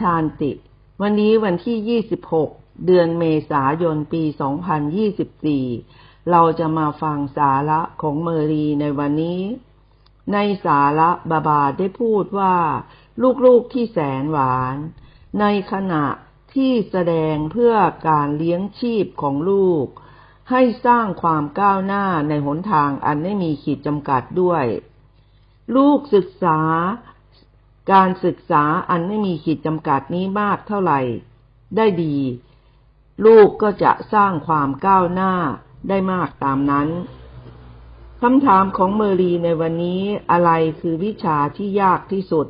ชานติ วันนี้วันที่ 26 เดือนเมษายนปี 2024 เราจะมาฟังสาระของเมรีในวันนี้ ในสาระบาบาได้พูดว่า ลูกๆที่แสนหวาน ในขณะที่แสดงเพื่อการเลี้ยงชีพของลูก ให้สร้างความก้าวหน้าในหนทางอันไม่มีขีดจำกัดด้วย ลูกศึกษา การศึกษาอันไม่มีขีดจำกัดนี้มากเท่าไหร่ ได้ดี ลูกก็จะสร้างความก้าวหน้าได้มากตามนั้นคำถามของเมอรีในวันนี้อะไรคือวิชาที่ยากที่สุด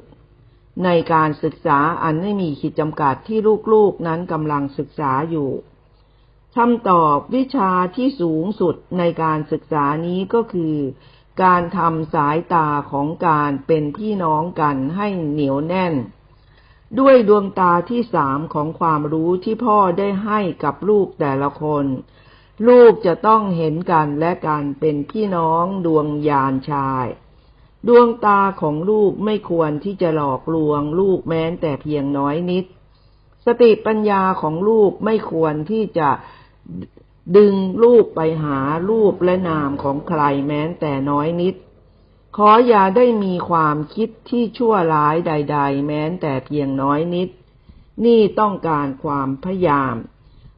ในการศึกษาอันไม่มีขีดจำกัดที่ลูกๆนั้นกำลังศึกษาอยู่คำตอบวิชาที่สูงสุดในการศึกษานี้ก็คือ การทำสายตาของการเป็นพี่น้องกันให้เหนียวแน่น ด้วยดวงตาที่สามของความรู้ที่พ่อได้ให้กับลูกแต่ละคน ลูกจะต้องเห็นกันและกันเป็นพี่น้องดวงยานชาย ดวงตาของลูกไม่ควรที่จะหลอกลวงลูกแม้แต่เพียงน้อยนิด สติปัญญาของลูกไม่ควรที่จะ ดึงลูกไปหารูปและนามของใครแม้แต่น้อยนิด ขออย่าได้มีความคิดที่ชั่วร้ายใด ๆ แม้แต่เพียงน้อยนิด นี่ต้องการความพยายาม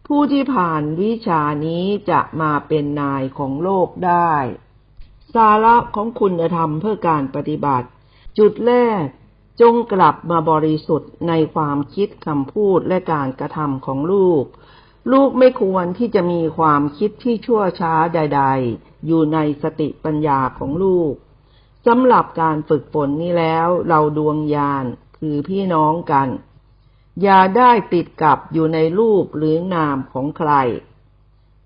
ผู้ที่ผ่านวิชานี้จะมาเป็นนายของโลกได้ สาระของคุณธรรมเพื่อการปฏิบัติ จุดแรกจงกลับมาบริสุทธิ์ในความคิดคำพูดและการกระทำของลูก ลูกไม่ควรที่จะมีความคิดที่ชั่วช้าใด ๆ อยู่ในสติปัญญาของลูกสำหรับการฝึกฝนนี้แล้ว เราดวงญาณคือพี่น้องกัน อย่าได้ติดกับอยู่ในรูปหรือนามของใคร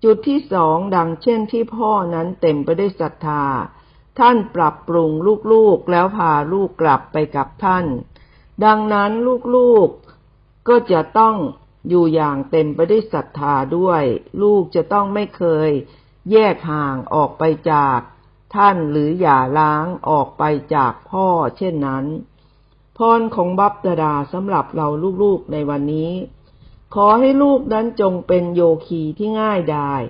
จุดที่สองดังเช่นที่พ่อนั้นเต็มไปด้วยศรัทธา ท่านปรับปรุงลูกๆแล้วพาลูกกลับไปกับท่าน ดังนั้นลูกๆก็จะต้อง อยู่อย่างเต็มไปด้วยศรัทธาด้วย ลูกจะต้องไม่เคย แยกห่างออกไปจาก ท่านหรืออย่าล้างออกไปจากพ่อ เช่นนั้นพรของบัพดาดาสำหรับเราลูกๆในวันนี้ ขอให้ลูกนั้นจงเป็นโยคีที่ง่ายดาย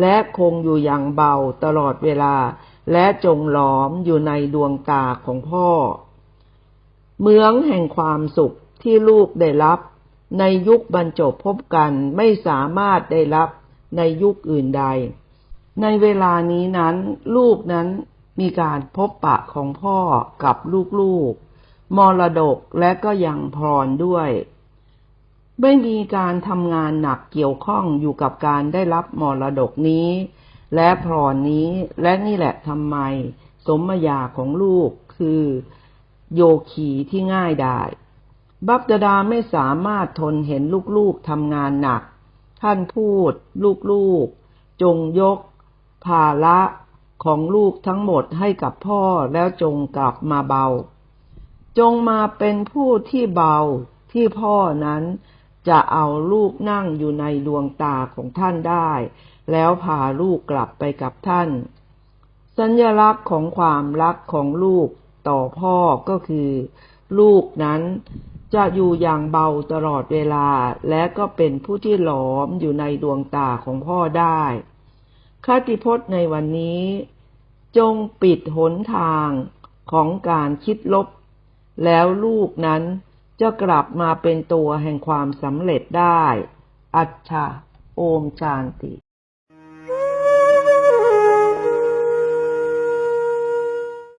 และคงอยู่อย่างเบาตลอดเวลา และจงหลอมอยู่ในดวงตาของพ่อ เมืองแห่งความสุขที่ลูกได้รับ ในยุคบรรจบพบกันไม่สามารถได้รับในยุคอื่นใด ในเวลานี้นั้น ลูกนั้นมีการพบปะของพ่อกับลูกๆ มรดกและก็ยังพรด้วย ไม่มีการทำงานหนักเกี่ยวข้องอยู่กับการได้รับมรดกนี้ และพรนี้และนี่แหละทำไม สมยาของลูกคือ โยคีที่ง่ายได้ บัพดาดาไม่สามารถทนเห็นลูกๆทำงานหนัก ท่านพูด ลูกๆ จงยก ภาระของลูกทั้งหมดให้กับพ่อแล้วจงกลับมาเบา จงมาเป็นผู้ที่เบาที่พ่อนั้นจะเอาลูกนั่งอยู่ในดวงตาของท่านได้ แล้วพาลูกกลับไปกับท่าน สัญลักษณ์ของความรักของลูกต่อพ่อก็คือ ลูกนั้น จะอยู่อย่างเบาตลอดเวลาและก็เป็นผู้ที่หลอมอยู่ในดวงตาของพ่อได้คติพจน์ในวันนี้ จงปิดหนทางของการคิดลบ แล้วลูกนั้นจะกลับมาเป็นตัวแห่งความสำเร็จได้ อัจฉาโอมชานติ